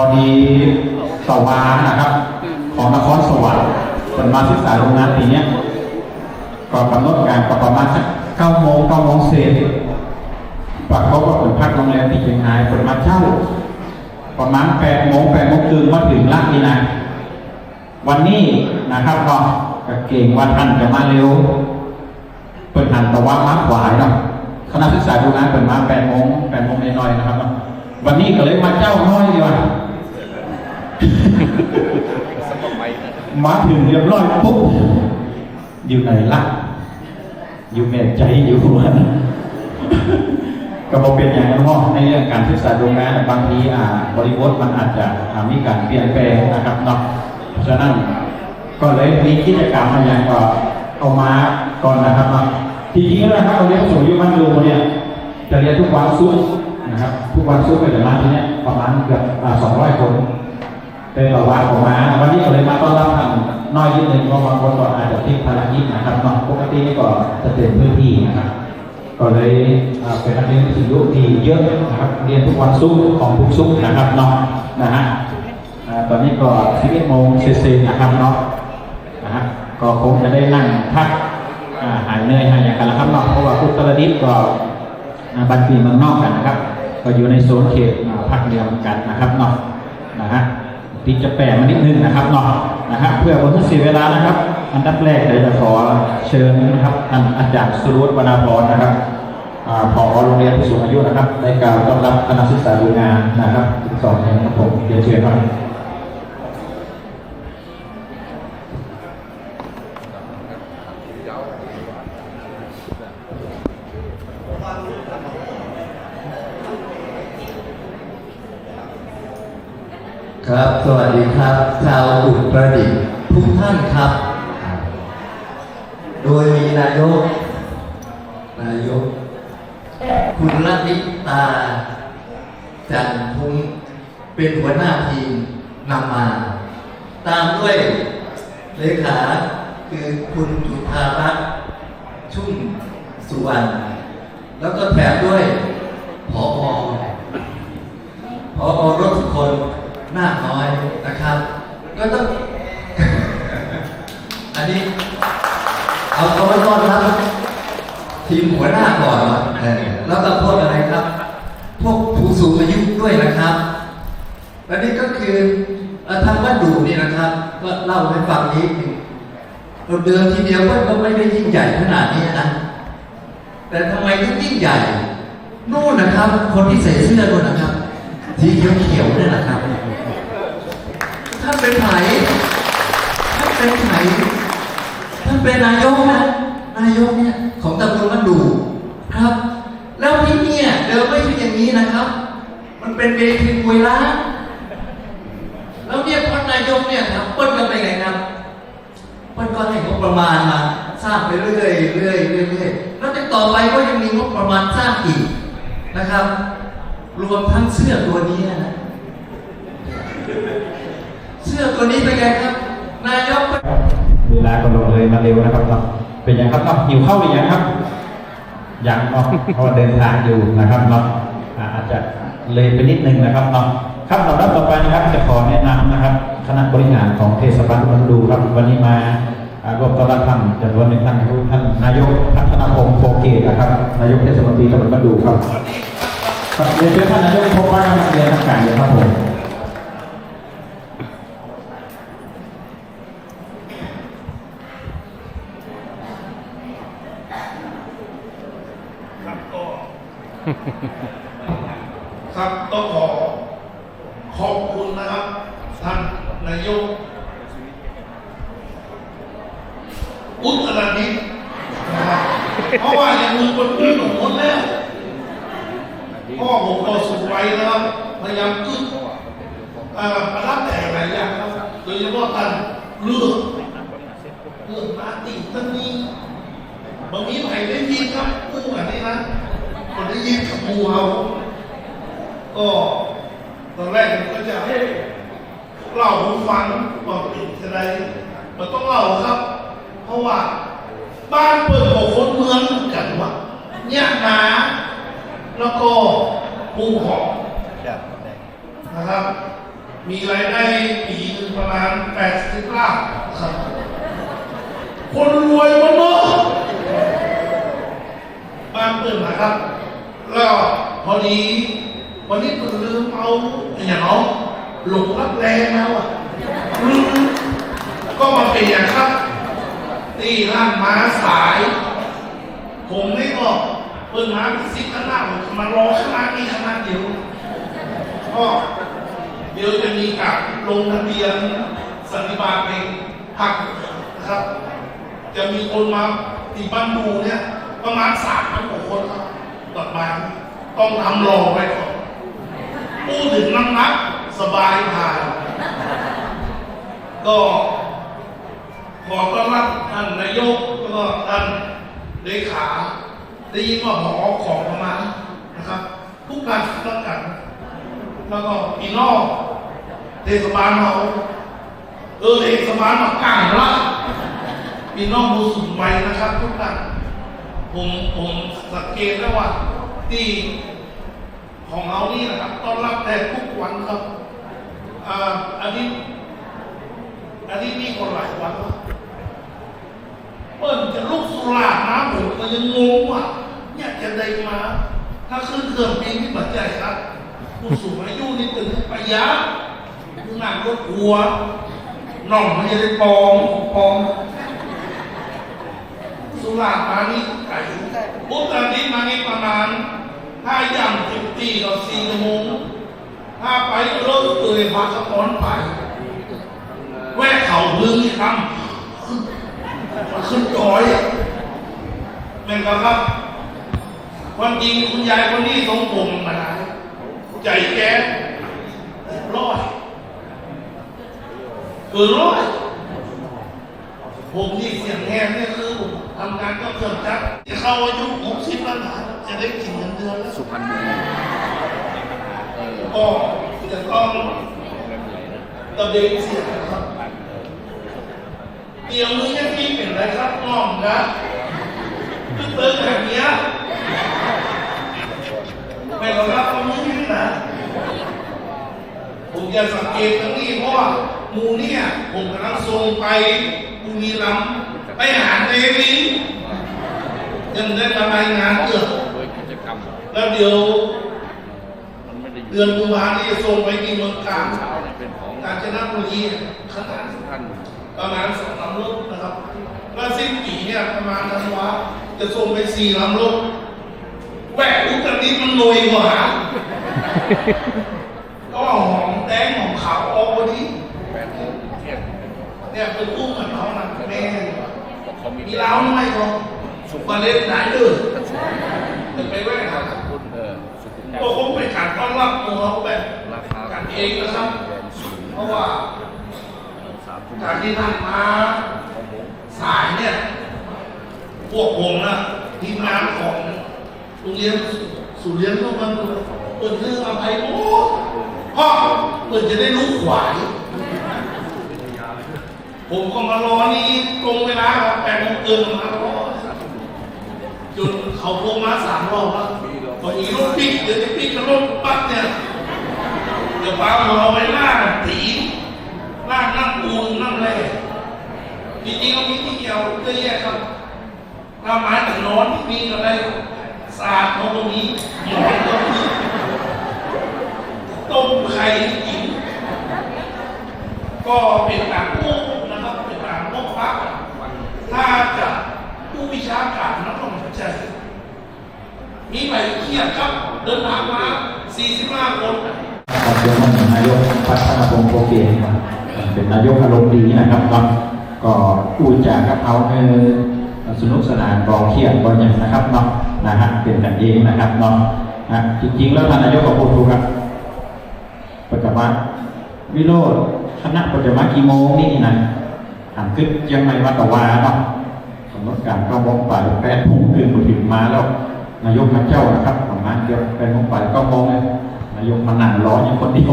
อดีสวานะครับ ของนครสวรรค์เป็นมาศึกษาโรงงานปีเนี้ยก็กำหนดการก็ประมาณสักเก้าโมงเก้าโมงเศษปากฏว่าเป็นพักโรงแรมที่เชียงรายเป็นมาเช่า ประมาณแปดโมงแปดโมงครึ่งมาถึงละนี่นะวันนี้นะครับก็กเก่งว่าท่านจะมาเร็วเปิดหันแต่ว่ามาขวายเนาะคณะศึกษาดูงานเปิดมาแปดโมงแปดโมงน้อยๆนะครับวันนี้ก็เลยมาเจ้าน้อยดีกว่า มาถึงเรียบร้อยปุ๊บอยู่ไหนล่ะอยู่แม่ใจอยู่วันก็บอกเป็นอย่างนั้นพ่อในเรื่องการศึกษาดูงานบางทีอ่าบริบทมันอาจจะมีการเปลี่ยนแปลงนะครับเนาะเพราะฉะนั้นก็เลยมีกิจกรรมมาอย่างก็เอามาก่อนนะครับทีนี้นะครับเราเรียนสูงยุมันดูเนี่ยจะเรียนทุกวันศุกร์นะครับ ทุกวันศุกร์เป็นมาที่เนี้ยประมาณเกือบสองร้อยคน เป็นประวัติออกมาวันนี้ก็เลยมาต้อนรับทางน้อยนิดนึงเพราะบางคนก็อาจจะทิ้งภารกิจนะครับเนาะปกตินี่ก็จะเต็มพื้นที่นะครับ ก็เลยเป็นนักเรียนวิทยุที่เยอะนะครับ เรียนทุกวันศุกร์ของทุกศุกร์นะครับเนาะนะฮะตอนนี้ก็11โมงเศษนะครับเนาะนะฮะก็คงจะได้นั่งพักหายเหนื่อยหายอย่างกันแล้วครับเนาะเพราะว่าอุตรดิตถ์ก็บันปีเมืองนอกกันนะครับ ก็อยู่ในโซนเขตภาคเดียวกันนะครับเนาะนะฮะ ตีจะแปะมานิดนึงนะครับเนาะนะฮะเพื่อบนทุกเสียเวลานะครับ อันดับแรกเดี๋ยวจะขอเชิญนะครับท่านอาจารย์สุรุตวรรณพรนะครับผอโรงเรียนผู้สูงอายุนะครับในการต้อนรับคณะศึกษาดูงานนะครับสองแห่งครับผมเรียวเชิญครับ ครับ สวัสดีครับ ชาวอุตรดิตถ์ทุกท่านครับ โดยมีนายก นายก คุณรัตนิตา จันทุงเป็นหัวหน้าทีมนำมา ตามด้วยเลขาคือคุณจุธารัตน์ชุ่มสุวรรณแล้วก็แถมด้วยผอพอรถทุกคน หน้าน้อยนะครับ ก็ต้อง อันนี้ เอาตัวไว้ก่อนครับ ทีมหัวหน้าก่อนแล้วก็พวกอะไรครับ พวกผู้สูงอายุด้วยนะครับและนี่ก็คือทางบ้าดูนี่นะครับ ก็เล่าให้ฟังนิดนึงเราเดินทีเดียวก็ไม่ได้ยิ่งใหญ่ขนาดนี้นะแต่ทำไมถึงยิ่งใหญ่ นู่นนะครับ คนที่ใส่เสื้อนู่นนะครับ สีเขียวเขียวๆเนี่ยนะครับท่านเป็นไผท่านเป็นไผท่านเป็นนายกนะนายกเนี่ยของตำบลมันดูครับ แล้วที่เนี่ยเดิมไม่ใช่อย่างนี้นะครับ มันเป็นเวทีมวยล้างแล้วเนี่ยพระนายกเนี่ยครับเปิ้ลกันไปไงครับมันก็ให้งบประมาณมาสร้างไปเรื่อยๆเรื่อยๆเรื่อยๆแล้วจากต่อไปก็ยังมีงบประมาณสร้างอีกนะครับ รวมทั้งเสื้อตัวนี้นะเสื้อตัวนี้เป็นไงครับ นายกเวลาก็ลงเลยมาเร็วนะครับเนาเป็นยังครับเนาะหิวเข้าหรือยังครับยังเนาะเพราะว่าเดินทางอยู่นะครับเนาะอาจจะเลยไปนิดนึงนะครับเนาะครับลำดับต่อไปนะครับจะขอแนะนำนะครับ คณะบริหารของเทศบาลบันดูครับวันนี้มาอ่ารวมต้อนรับท่านจำนวนหนึ่งท่านท่านนายกพัฒนาพงศ์โฟเกตนะครับ นายกเทศมนตรีตำบลบันดูครับ เรียนเชิญท่านนายกพบว่านักเรียนทางการเลยครับผมครับก็ ครับก็ขอขอบคุณนะครับ ท่านนายก อุตรดิตถ์นะครับเพราะว่าอย่างมือคนอื่นหมดแล้วพ่อผมก็สุขไว้นะครับพยายามอึดอ่าประทับแต่หลายอย่างครับโด ยเฉพาะท่านเลือกเลือกมาติท่านนี้บางทีใครได้ยินครับกู้แบบนี้นะคนได้ยินกับมูเขาก็ตอนแรกผมก็จะให้เล่าผมฟังว่าเป็นอะไรมันต้องเล่าครับ เพราะว่าบ้านเปิดของคนเมืองกันวะเนี่ยหนาแล้วก็ปูหอมนะครับ มีรายได้ปีหนึ่งประมาณแปดสิบล้านครับ คนรวยมันเนาะบ้านเปิดนะครับ แล้วพอดี วันนี้เพิ่งลืมเอาอย่างน้องหลงรับแรงแล้วอะลืมก็มาเป็นอย่างครับตีร้านม้าสาย ผมไม่บอกเปิดม้าสิบขนาผมมารอขนาดนี้ขนาดเดียวก็ เดี๋ยวจะมีการลงทะเบียนสันนิบาตในพักนะครับ จะมีคนมาที่บ้านดูเนี่ยประมาณสามพันกว่าคนครับต่อมาต้องทำรอไว้ก่อนพูดถึงน้ำนักสบายผ่านก็ขอต้อนรับท่านนายกแล้วก็ท่านเลขาได้ยินว่าหอของประมาณนะครับ ทุกการรักกันแล้วก็พี่น้อง เทศบาลเราเออเทศบาลมากลางละพี่น้องผู้สูงวัยนะครับทุกท่านผมผมสังเกตแล้วว่า ที่ของเรานี่นะครับต้อนรับแต่ทุกวันครับอ่าอันนี้อันนี้มีคนหลายวันแล้วเปิ้ลจะลุกสุราน้ำผมก็ยังงงว่าเนี่ยจะได้มา ถ้าขึ้นเครื่องบินที่ปัจจัยครับผู้สูงอายุนี่ตื่นไปยะ ผู้นั่งรถทัวร์น่องมันจะได้ปองปอง สุราษฎร์มานี่ไก่พุทธานิตมานี่ประมาณถ้าย่างสิบปีต่อสี่ชั่วโมงถ้าไปก็เลิกเอ่ยพาสปอนไป แวะเขาพึ่งนี่ครับมันขึ้นจอยอะเป็นครับครับวันจริงคุณยายคนนี้ทรงผมมาไหนใจแกร้อย เกินร้อยผมนี่เสียงแหบเนี่ยคือผมทำงานก็เกินจัดจะเข้าอายุหกสิบแล้วนะจะได้กินเงินเดือนแล้วสุพรรณบุรีก็จะต้องตะเบงเสียงนะครับเดี๋ยวมือยังพี่เป็นไรครับน้องนะตึ้งเติ้งแบบนี้ไม่รองรับเอามือนี่นะผมจะสังเกตตรงนี้เพราะว่า หมูเนี่ยผมกำลังส่งไปบุรีรัมย์ไปหาเนวินยังได้มารายงานเกือบโดยกิจกรรมแล้วเดี๋ยวมันไม่ได้อยู่เดือนกุมภาพันธ์นี้จะส่งไปที่เมืองกาญเช้าเนี่ยเป็นของกาญจนบุรีขนาดท่านประมาณสองลำรถนะครับแล้วสิ้นปีเนี่ยประมาณธันวาจะส่งไปสี่ลำรถแหวกอุตรดิตถ์มันหน่วยกว่าก็หอมแดงหอมขาวออกพอดี แปดโมงเที่ยง เนี่ยเป็นอุ้มเหมือนเขานะแม่บอกเขามีมีเล้าไม่ก็มาเล่นไหนเด้อท่านสุจะไปแว่หาขุมเออสุขุมก็คงเป็นการต้อนรับตัวเขาแบบราคากันเองนะครับแบรนด์สูงเพราะว่าสามทุ่มการที่ท่านมาของผมสายเนี่ยพวกผมนะทีมงานของโรงเรียนสุเรียนพวกมันเปิดเรื่องอะไรโอ้พ่อเปิดจะได้รู้ขวาย ผมก็มารอนี่ตรงเวลาแปดโมงเกินมารอจนเขาโทรมาสามรอบแล้วพออีรถปิดเดี๋ยวจะปิดกับรถปั๊บเนี่ยเดี๋ยวพาเราไปล่าตีล่านั่งปูนนั่งแร่จริงๆก็มีที่เดียวเยอะแยะครับถ้าไม้แต่นอนมีอะไรสาดเขาก็มีหมอนก็มีต้มไข่กินก็เป็นการพูดนะครับเป็นการ พบปะถ้าจะผู้วิชาการนักลงทุนใจมีใบเขียนครับเดินทางมา 45 คนครับเดี๋ยวมันนายกพัฒนาพงศ์โปรเกตครับเป็นนายกอารมณ์ดีนะครับเนาะก็พูดจากับเขาเออสนุกสนานบอเครียดบออย่างนะครับเนาะนะฮะเป็นกันเองนะครับเนาะนะจริงๆ แล้วท่านนายกก็พูดถูกครับปฏิบัติวิโรธคณะปฏิบัติกี่โมงนี่นะ หันขึ้นยังไงวัดตะวาเนาะสมมติการเข้าโมงไปแปดโมงครึ่งมาถึงมาแล้ว นายกมาเจ้านะครับประมาณเกือบแปดโมงไปก็โมงเลยนายกมานั่งรออย่างคนเดียว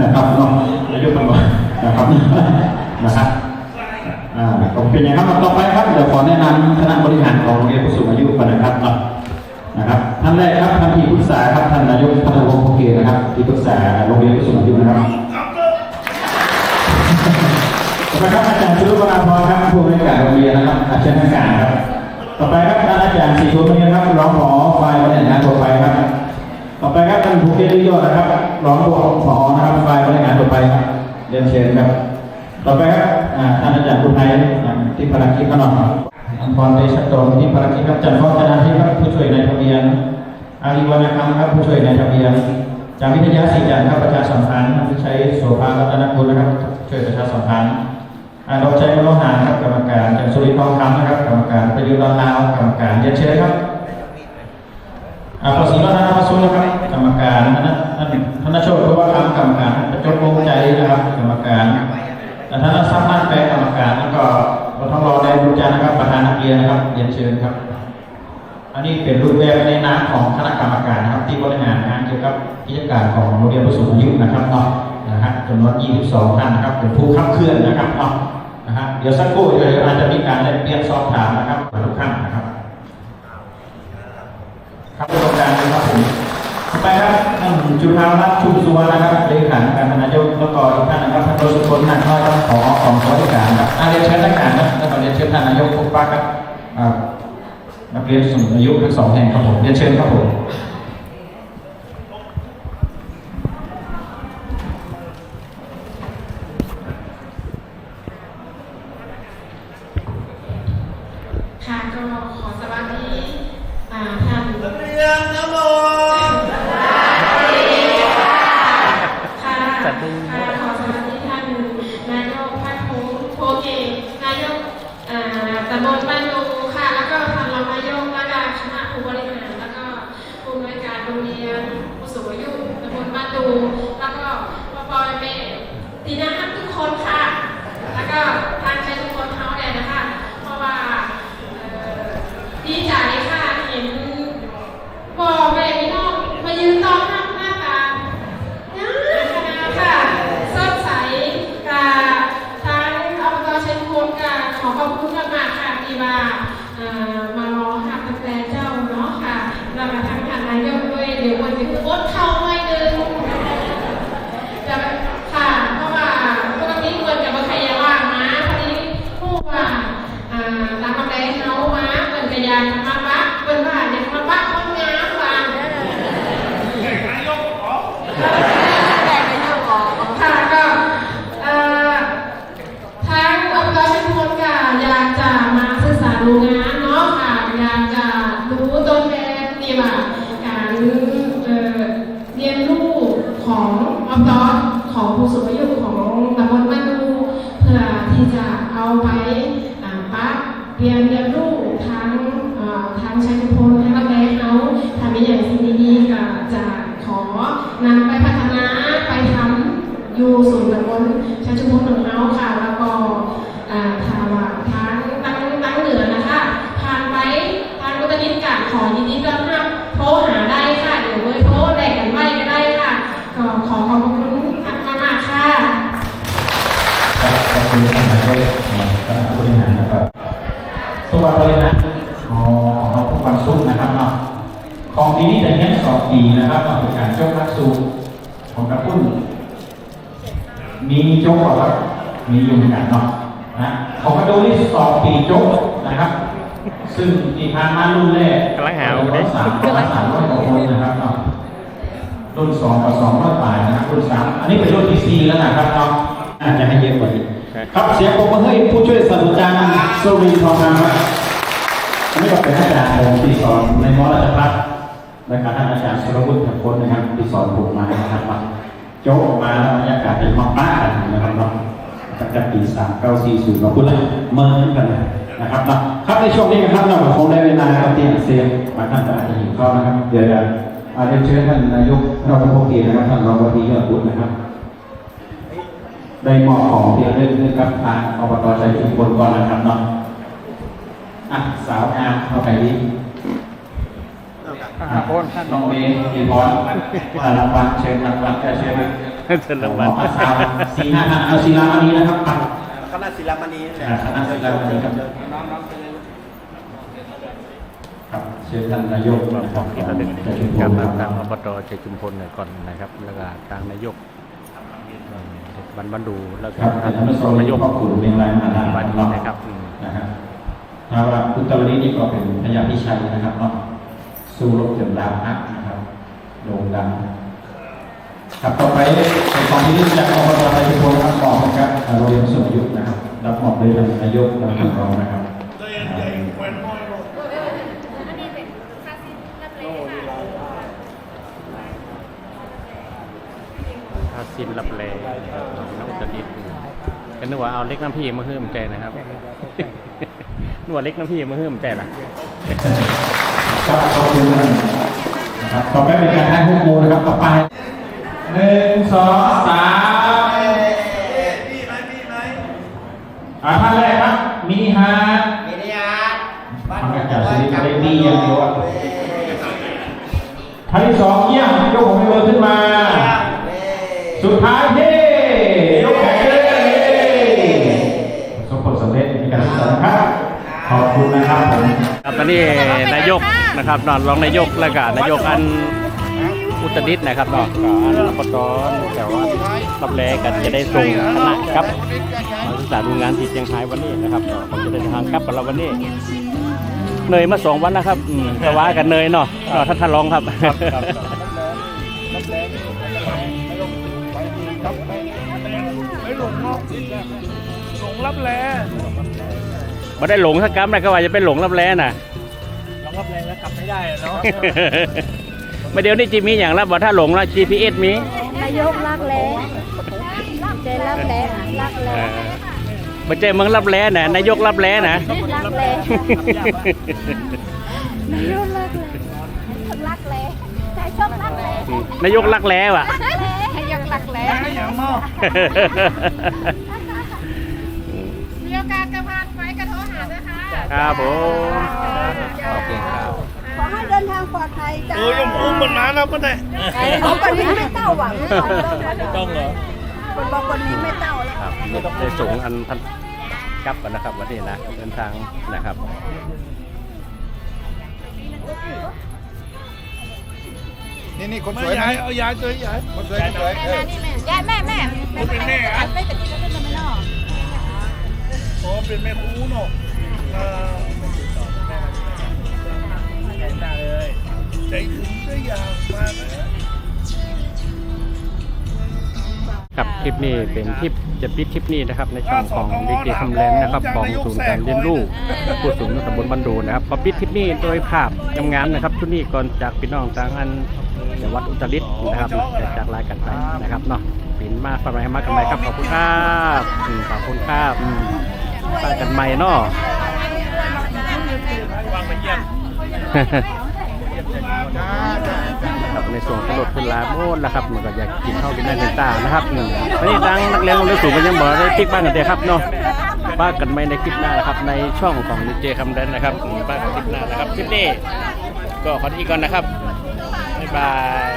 นะครับเนาะนายกมาบอกนะครับนะครับอ่าก็เป็นอย่างนั้นต่อไปครับเดี๋ยวขอแนะนำคณะบริหารของโรงเรียนผู้สูงอายุก่อนนะครับเนาะนะครับท่านแรกครับท่านที่ปรึกษาครับท่านนายกพัฒนวงศ์โอเคนะครับที่ปรึกษาโรงเรียนผู้สูงอายุนะครับ ต่อไปครับอาจารย์ชุรุวราพรครับผู้บริการโรงเรียนนะครับอาจารย์นักการครับ ต่อไปครับท่านอาจารย์ศรีทุนนะครับรองผอฝ่ายบริหารงานทั่วไปครับ ต่อไปครับท่านผู้เกียรติยศนะครับรองผอนะครับฝ่ายบริหารทั่วไปครับเรียนเชิญครับ ต่อไปครับท่านอาจารย์คุณไทยที่ภารกิจขนมอัมพรเดชตนที่ภารกิจครับจันทร์ฟอธนาทิพย์ครับผู้ช่วยในทะเบียนอารีวรรณกรรมครับผู้ช่วยในทะเบียนจามิทยาศรีจันทร์ครับประชาสัมพันธ์ผู้ใช้โสภารัตนกุลนะครับช่วยประชาสัมพันธ์ อาใจมโนหารครับกรรมการจันทร์สุริทองคำนะครับกรรมการประยุทธ์ลานาวกรรมการเรียนเชิญครับอาภาษีรัตนวสุนะครับกรรมการธนธนท่านโชติเพราะว่าคำกรรมการประจบวงใจนะครับ กรรมการและท่านทรัพย์มั่นแปลกรรมการแล้วก็เราต้องรอได้บุญจานะครับประธานนักเรียนนะครับเรียนเชิญครับ อันนี้เป็นรูปแบบในนามของคณะกรรมการนะครับ ที่บริหารงานเกี่ยวกับกิจการของโรงเรียนผู้สูงอายุนะครับเนาะ ฮะจำนวน 22 ท่านนะครับเป็นผู้ขับเคลื่อนนะครับเนาะนะฮะเดี๋ยวสักครู่เดี๋ยวอาจจะมีการแลกเปียนสอบถามนะครับทุกท่านนะครับครับประสบการณ์นะครับผมต่อไปครับท่านจุฬารัตน์ชุมสุวรรณนะครับเลขาธิการคณะนายกแล้วก็อีกท่านนะครับท่านโดสุพลนันน้อยครับขอของบริการครับอาเรียนเชิญนักการนะแล้วก็เรียนเชิญท่านนายกพบปะครับอ่านักเรียนสูงอายุทั้งสองแห่งครับผมเรียนเชิญครับผม ก็ขอสวัสดีอ่าท่านเรียนนะโมค่ะค่ะ ซึ่งที่ผ่านมารุ่นแรกกำลังหารุ่เอานดิ สามรุ่นสามร้อยกว่าคนนะครับเนาะรุ่นสองกับสองร้อยปลายนะครับรุ่นสามอันนี้เป็นรุ่นที่สี่แล้วนะครับเนาะอาจจะให้เยอะกว่านี้ครับเสียงปรบมือให้ผู้ช่วยศาสตราจารย์สุรินทร์ทองคำครับอันนี้ก็เป็นอาจารย์ผมที่สอนในมอราชพัฒน์และการท่านอาจารย์สุรวุฒิพลนะครับที่สอนผมมานะครับโจ๊กออกมาแล้วบรรยากาศเป็นมากมากกันนะครับเนาะตั้งแต่ปีสามเก้าสี่ศูนย์เราพูดเลยเมินกันเลย นะครับนะครับในช่วงนี้นะครับเราคงได้เวลาครับที่อาเซียนบาท่านก็อาจจะหิวข้านะครับเดี๋ยวจะอาเรียนเชิญท่านนายกเราเป็นพวกเกียรตินะครับท่านรองวัดียอดบุตรนะครับ ได้มอบของที่ระลึกให้กับทางอบตชัยชุมพลก่อนนะครับเนาะอะสาวงามเข้าไปดีอ่าโอนน้องเมย์ดีพรอ่ารางวัลเชิญรางวัลแค่เชิญเลยเชิญรางวัลเอาสาวสีหน้าเอาสีรามณีนะครับ คณะศิลปมณีอ่าคณะศิลปมณีครับ น้องๆไปเลยคครับเชิญท่านนายกมานะขครัอบงที่ระลึกจะชุมพกับลทางครับอบตชัยชุมพลเนี่ยก่อนนะครับ แล้วก็ทางนายกอืมบรรบันดูแล้วก็ครับทางท่านผู้ชมนายกขอบคุณเป็นรายมานาบาดีเนาะนะครับอืมนะครับทางว่าอุตรดิตถ์นี่ก็เป็นพญาพิชัยนะครับเนาะสู้รบจนดาวฮักนะครับโด่งดัง ครับต่อไปเป็นความที่รู้จักอบตไทยทุกคนครับต่อนะครับโรงเรียนสูงอายุนะครับ รับมอบโดยท่านนายกและท่านรองนะครับใจใหญ่แหวนน้อยลงถ้าสินรับแลน้องอุตรดิตถ์ก็นึกว่าเอาเล็กน้ำพี่มาเพิ่มใจนะครับนึกว่าเล็กน้ำพี่มาเพิ่มใจล่ะครับขอบคุณท่านนะครับต่อไปเป็นการให้ผู้ครูนะครับต่อไป หนึ่งสองสามอ่าท่านแรกครับมินิฮาร์ดมินิอาร์ตทำการจัดสลิปได้ดีอย่างเดียวอะท่านที่สองเยี่ยมยกของมือขึ้นมา สุดท้ายเฮ้ยกแขนเลยประสบผลสำเร็จในการศึกษานะครับขอบคุณนะครับผมครับตอนนี้นายกนะครับนอนรองนายกแล้วก็นายกอัน อุตรดิตถ์นะครับเนาะก็อันอบตแต่ว่ารับแลกันจะได้ส่งคณะครับมาศึกษาดูงานที่เชียงรายวันนี้นะครับก็ผมจะเดินทางกลับกับเราวันนี้เนยมาสองวันนะครับอืมแต่ว่ากันเนยเนาะท่านท่านรองครับไม่หลงนอกจิตแล้วหลงรับแลไม่ได้หลงสักกรรมนะก็ว่าจะเป็นหลงรับแลน่ะหลงรับแลแล้วกลับไม่ได้เนาะ ไม่เดี๋ยวนี้จีมีอย่างรับว่าถ้าหลงแล้ว GPS มีนายกรักแร้เจนรักแร้รักเอแร้อไม่ใช่เมืองรับแลนะนายกรับแลนะรักแร้นายกรักแร้รักแร้นายกรักแร้นายกรักแล้ว่ะนายกรักแร้อย่างเนาะมีโอกาสกระพานไปกระโทรหานะคะครับผมขอให้เดินทางปลอดภัยจ้าเออยังอุ้มมันมานะก็ได้เขาคนนี้ไม่เต้าหวังต้องเหรอคนบอกคนนี้ไม่เต้าแล้วครับได้ส่งอันพันกลับกันนะครับวันนี้นะเดินทางนะครับนี่นี่คนไม่สวยไหมยายเอายายเจอยายคนสวยคนสวยเออยายแม่แม่ผมเป็นแม่อะไม่แต่ที่เราเล่นมันไม่นอกโอ้เป็นแม่ครูเนาะ เออใจถึงได้อยากมานะครับคลิปนี้เป็นคลิปจะปิดคลิปนี้นะครับ ในช่องของดีเจคำแลนนะครับของศูนย์การเรียนรู้ผู้สูงอายุตำบลบันดูนะครับขอปิดคลิปนี้โดยภาพงามๆนะครับชุดนี้ก่อนจากพี่น้องทางอันจังหวัดอุตรดิตถ์นะครับจากรายกันไปนะครับเนาะปินมาฟังอะไรมากันไหมครับขอบคุณครับอืมขอบคุณครับอืมไปกันใหม่เนาะ ครับในส่วนของรถขึ้นลาโมดนะครับเหมือนกับอยากกินข้าวกินได้ในตานะครับอืมวันนี้ทางนักเรียนโรงเรียนสูงกันยังบอกได้ติ๊กบ้านกันเดียครับเนาะบ้านกันไม่ในคลิปหน้านะครับในช่องของดีเจคำแดนนะครับบ้านกันคลิปหน้านะครับคลิปนี้ก็ขอที่ก่อนนะครับบ๊ายบาย